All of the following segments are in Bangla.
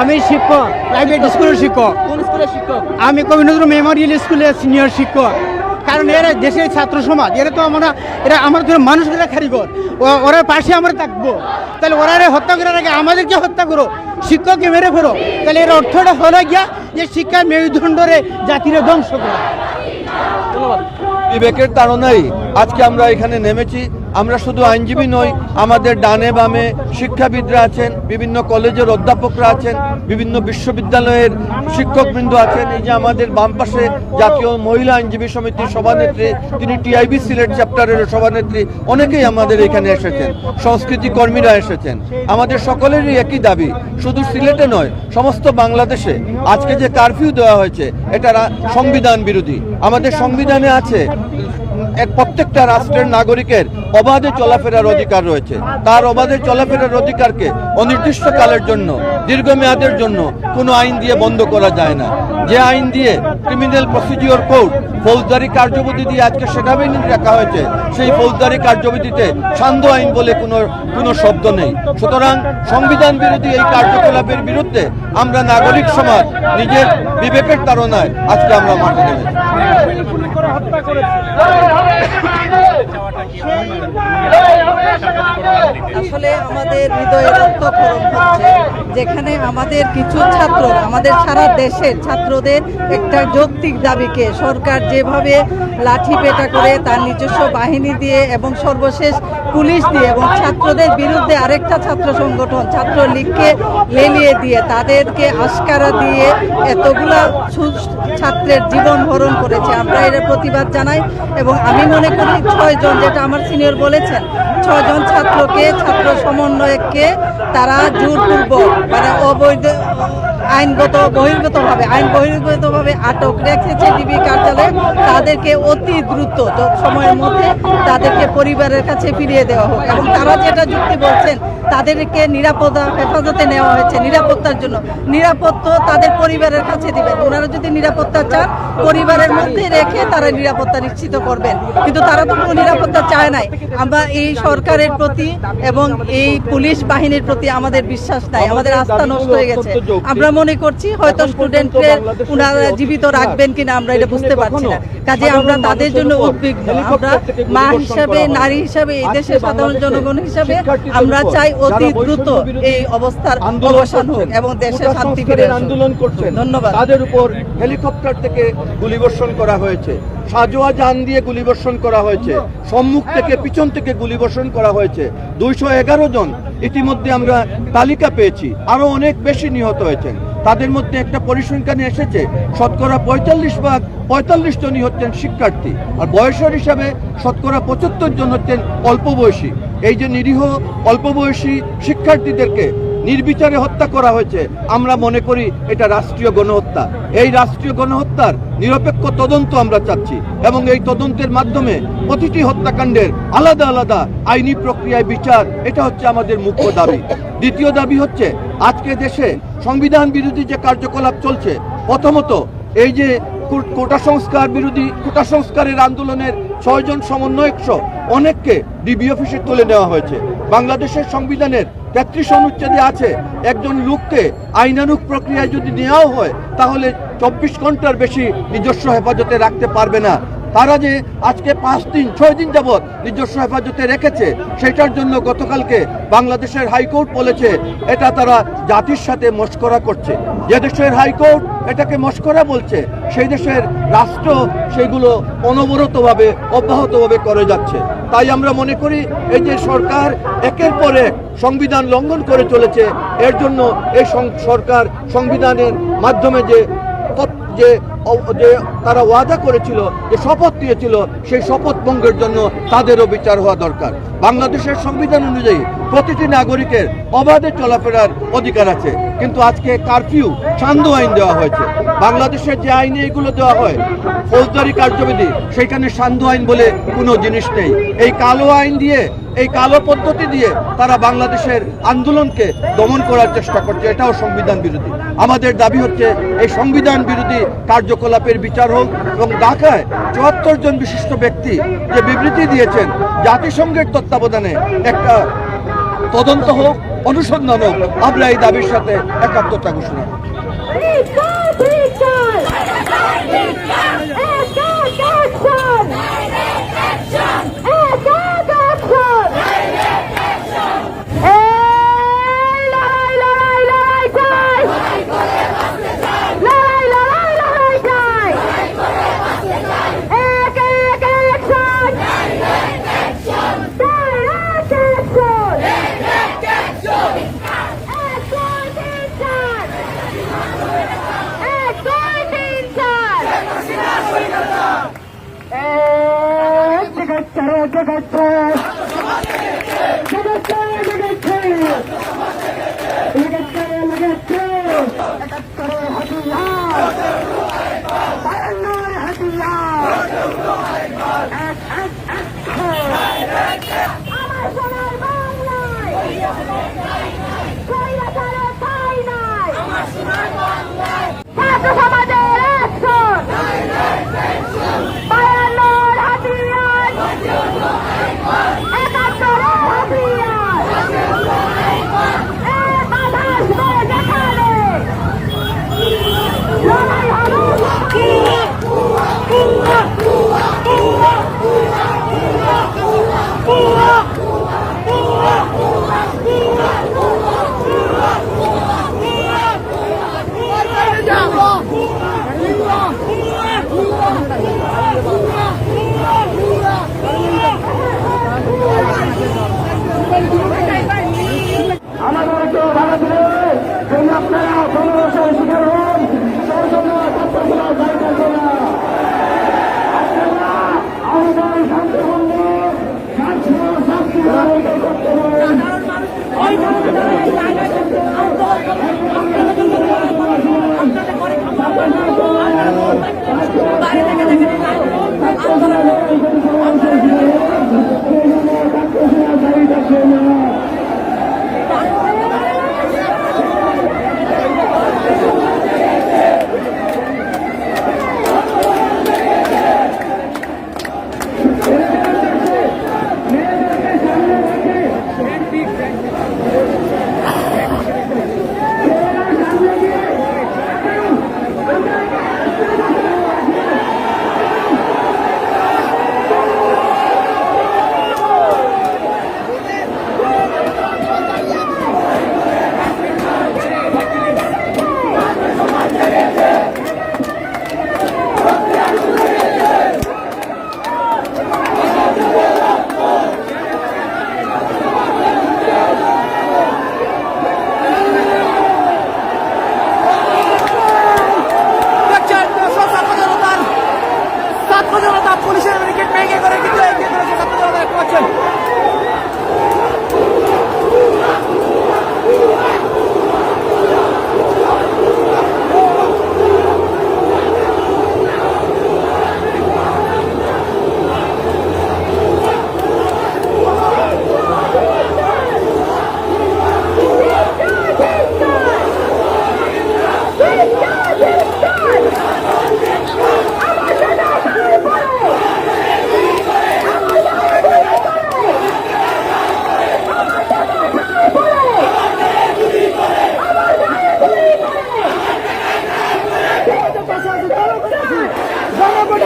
আমি শিক্ষক প্রাইভেট স্কুলের শিক্ষক। কোন স্কুলের শিক্ষক? আমি কবি নজরুল মেমোরিয়াল স্কুলের সিনিয়র শিক্ষক। কারণ এরা দেশের ছাত্র সমাজ এরা তো আমরা এরা আমার তো মানুষগুলো কারিগর। ওরা পাশে আমরা থাকব। তাহলে ওরা হত্যা করার আগে আমাদেরকে হত্যা করো শিক্ষককে মেরে ফেরো। তাহলে এর অর্থটা হলো গিয়া যে শিক্ষা মেরুদণ্ডরে জাতিরে ধ্বংস করা। ধন্যবাদ বিবেকের তাড়নায় আজকে আমরা এখানে নেমেছি। আমরা শুধু আইনজীবী নই, আমাদের ডানে বামে শিক্ষাবিদরা আছেন, বিভিন্ন কলেজের অধ্যাপকরা আছেন, বিভিন্ন বিশ্ববিদ্যালয়ের শিক্ষকবৃন্দ আছেন। এই যে আমাদের বাম পাশে জাতীয় মহিলা আইনজীবী সমিতির সভানেত্রী, তিনি টিআইবি সিলেট চ্যাপ্টারের সভানেত্রী, অনেকেই আমাদের এখানে এসেছেন, সংস্কৃতি কর্মীরা এসেছেন। আমাদের সকলেরই একই দাবি, শুধু সিলেটে নয়, সমস্ত বাংলাদেশে। আজকে যে কারফিউ দেওয়া হয়েছে, এটা সংবিধান বিরোধী। আমাদের সংবিধানে আছে এক প্রত্যেকটা রাষ্ট্রের নাগরিকের অবাধে চলাফেরার অধিকার রয়েছে। তার অবাধে চলাফেরার অধিকারকে অনির্দিষ্টকালের জন্য, দীর্ঘমেয়াদের জন্য কোনো আইন দিয়ে বন্ধ করা যায় না। যে আইন দিয়ে ক্রিমিনাল প্রসিডিওর কোড ফৌজদারি কার্যবিধি দিয়ে আজকে সেনাবাহিনী রাখা হয়েছে, সেই ফৌজদারি কার্যবিধিতে সান্ধ্য আইন বলে কোনো কোনো শব্দ নেই। সুতরাং সংবিধান বিরোধী এই কার্যকলাপের বিরুদ্ধে আমরা নাগরিক সমাজ নিজের বিবেকের তাড়নায় আজকে আমরা মাঠে নেমেছি। আসলে আমাদের হৃদয়ে রক্তক্ষরণ হচ্ছে। যেখানে আমাদের কিছু ছাত্র, আমাদের সারা দেশের ছাত্রদের একটা যৌক্তিক দাবিকে সরকার যেভাবে লাঠি পেটা করে তার নিজস্ব বাহিনী দিয়ে এবং সর্বশেষ পুলিশ দিয়ে এবং ছাত্রদের বিরুদ্ধে আরেকটা ছাত্র সংগঠন ছাত্রলীগকে লেলিয়ে দিয়ে তাদেরকে আস্কারা দিয়ে এতগুলা ছাত্রের জীবন হরণ করেছে। আমরা এর প্রতিবাদ জানাই এবং আমি মনে করি ছয়জন, যেটা আমার সিনিয়র বলেছেন, ছয়জন ছাত্রকে, ছাত্র সমন্বয়ককে তারা জোরপূর্বক মানে অবৈধ আইনগত বহির্গতভাবে আইন বহির্গতভাবে আটক রেখেছে ডিবি কার্যালয়ে। তাদেরকে অতি দ্রুত সময়ের মধ্যে তাদেরকে পরিবারের কাছে ফিরিয়ে দেওয়া হোক। এবং তারা যেটা যুক্তি বলছেন তাদেরকে নিরাপদা হেফাজতে নেওয়া হয়েছে নিরাপত্তার জন্য। নিরাপত্তা তাদের পরিবারের কাছে দিবেন। ওনারা যদি নিরাপত্তা চান পরিবারের মধ্যে রেখে তারা নিরাপত্তা নিশ্চিত করবেন। কিন্তু তারা তো কোনো নিরাপত্তা চায় নাই। আমরা এই সরকারের প্রতি এবং এই পুলিশ বাহিনীর প্রতি আমাদের বিশ্বাস নাই। আমাদের আস্থা নষ্ট হয়ে গেছে। আমরা মনে করছি হয়তো স্টুডেন্টদের ওনারা জীবিত রাখবেন কিনা আমরা এটা বুঝতে পারছি না। কাজে আমরা তাদের জন্য উদ্বিগ্ন। আমরা মা হিসাবে নারী হিসাবে এই দেশের সাধারণ জনগণ হিসাবে আমরা চাই অতি দ্রুত এই অবস্থার অবসান হোক এবং দেশে শান্তি ফিরে আন্দোলন করছেন ধন্যবাদ। তাদের উপর হেলিকপ্টার থেকে গুলিবর্ষণ করা হয়েছে সাজোয়া যান দিয়ে গুলিবর্ষণ করা হয়েছে সম্মুখ থেকে পিছন থেকে গুলিবর্ষণ করা হয়েছে। দুইশো এগারো জন ইতিমধ্যে আমরা তালিকা পেয়েছি আরও অনেক বেশি নিহত হয়েছেন। তাদের মধ্যে একটা পরিসংখ্যানে এসেছে, শতকরা পঁয়তাল্লিশ ভাগ, পঁয়তাল্লিশ জনই হচ্ছেন শিক্ষার্থী, আর বয়সের হিসাবে শতকরা পঁচাত্তর জন হচ্ছেন অল্প বয়সী এই যে নিরীহ অল্প বয়সী শিক্ষার্থীদেরকে নির্বিচারে হত্যা করা হয়েছে, আমরা মনে করি এটা রাষ্ট্রীয় গণহত্যা। এই রাষ্ট্রীয় গণহত্যার নিরপেক্ষ তদন্ত আমরা চাচ্ছি, এবং এই তদন্তের মাধ্যমে প্রতিটি হত্যাকাণ্ডের আলাদা আলাদা আইনি প্রক্রিয়ায় বিচার, এটা হচ্ছে আমাদের মুখ্য দাবি। দ্বিতীয় দাবি হচ্ছে, আজকে দেশে সংবিধান বিরোধী যে কার্যকলাপ চলছে, প্রথমত এই যে কোটা সংস্কার বিরোধী, কোটা সংস্কারের আন্দোলনের ছয়জন সমন্বয়ক সহ অনেককে ডিবি অফিসে তুলে নেওয়া হয়েছে। বাংলাদেশের সংবিধানের তেত্রিশ অনুচ্ছেদে আছে, একজন লোককে আইনানুক প্রক্রিয়ায় যদি নেওয়াও হয়, তাহলে চব্বিশ ঘণ্টার বেশি নিজস্ব হেফাজতে রাখতে পারবে না। তারা যে আজকে পাঁচ দিন, ছয় দিন যাবৎ নিজস্ব হেফাজতে রেখেছে সেটার জন্য গতকালকে বাংলাদেশের হাইকোর্ট বলেছে, এটা তারা জাতির সাথে মস্করা করছে। যে দেশের হাইকোর্ট এটাকে মস্করা বলছে, সেই দেশের রাষ্ট্র সেগুলো অনবরতভাবে, অব্যাহতভাবে করে যাচ্ছে। তাই আমরা মনে করি, এই যে সরকার একের পর এক সংবিধান লঙ্ঘন করে চলেছে, এর জন্য এই সরকার সংবিধানের মাধ্যমে যে যে যে তারা ওয়াদা করেছিল, যে শপথ দিয়েছিল সেই শপথ ভঙ্গের জন্য তাদেরও বিচার হওয়া দরকার। বাংলাদেশের সংবিধান অনুযায়ী প্রতিটি নাগরিকের অবাধে চলাফেরার অধিকার আছে। কিন্তু আজকে কারফিউ সান্ধ্য আইন দেওয়া হয়েছে। বাংলাদেশের যে আইনে এগুলো দেওয়া হয়, ফৌজদারি কার্যবিধি, সেখানে সান্ধু আইন বলে কোনো জিনিস নেই। এই কালো আইন দিয়ে, এই কালো পদ্ধতি দিয়ে তারা বাংলাদেশের আন্দোলনকে দমন করার চেষ্টা করছে। এটাও সংবিধান বিরোধী। আমাদের দাবি হচ্ছে, এই সংবিধান বিরোধী কার্যকলাপের বিচার হোক এবং ঢাকায় চুয়াত্তর জন বিশিষ্ট ব্যক্তি যে বিবৃতি দিয়েছেন, জাতিসংঘের তত্ত্বাবধানে একটা তদন্ত হোক, অনুসন্ধান হোক, আমরা এই দাবির সাথে একাত্মতা ঘোষণা जगत जगत जगत जगत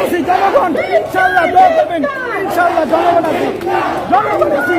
আছি জনগণ। ইনশাল্লাহ দোয়া করবেন। ইনশাল্লাহ জনগণ আছি। জনগণ আছি।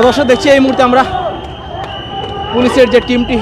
অবশ্য দেখছি এই মুহূর্তে আমরা পুলিশের যে টিমটি